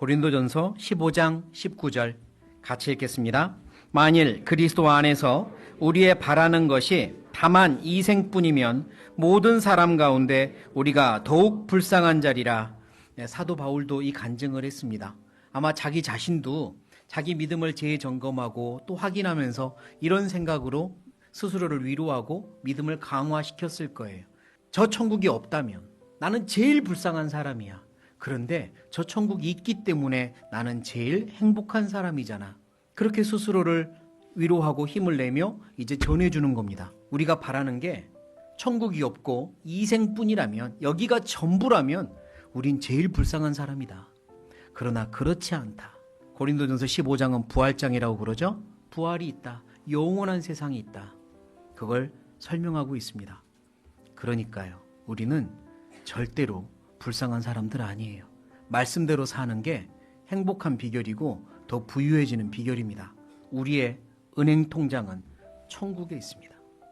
고린도전서 15장 19절 같이 읽겠습니다. 만일 그리스도 안에서 우리의 바라는 것이 다만 이 생뿐이면 모든 사람 가운데 우리가 더욱 불쌍한 자리라. 네, 사도 바울도 이 간증을 했습니다. 아마 자기 자신도 자기 믿음을 재점검하고 또 확인하면서 이런 생각으로 스스로를 위로하고 믿음을 강화시켰을 거예요. 저 천국이 없다면 나는 제일 불쌍한 사람이야. 그런데 저 천국이 있기 때문에 나는 제일 행복한 사람이잖아. 그렇게 스스로를 위로하고 힘을 내며 이제 전해주는 겁니다. 우리가 바라는 게 천국이 없고 이생뿐이라면 여기가 전부라면 우린 제일 불쌍한 사람이다. 그러나 그렇지 않다. 고린도전서 15장은 부활장이라고 그러죠? 부활이 있다. 영원한 세상이 있다. 그걸 설명하고 있습니다. 그러니까요. 우리는 절대로 불쌍한 사람들 아니에요. 말씀대로 사는 게 행복한 비결이고 더 부유해지는 비결입니다. 우리의 은행 통장은 천국에 있습니다.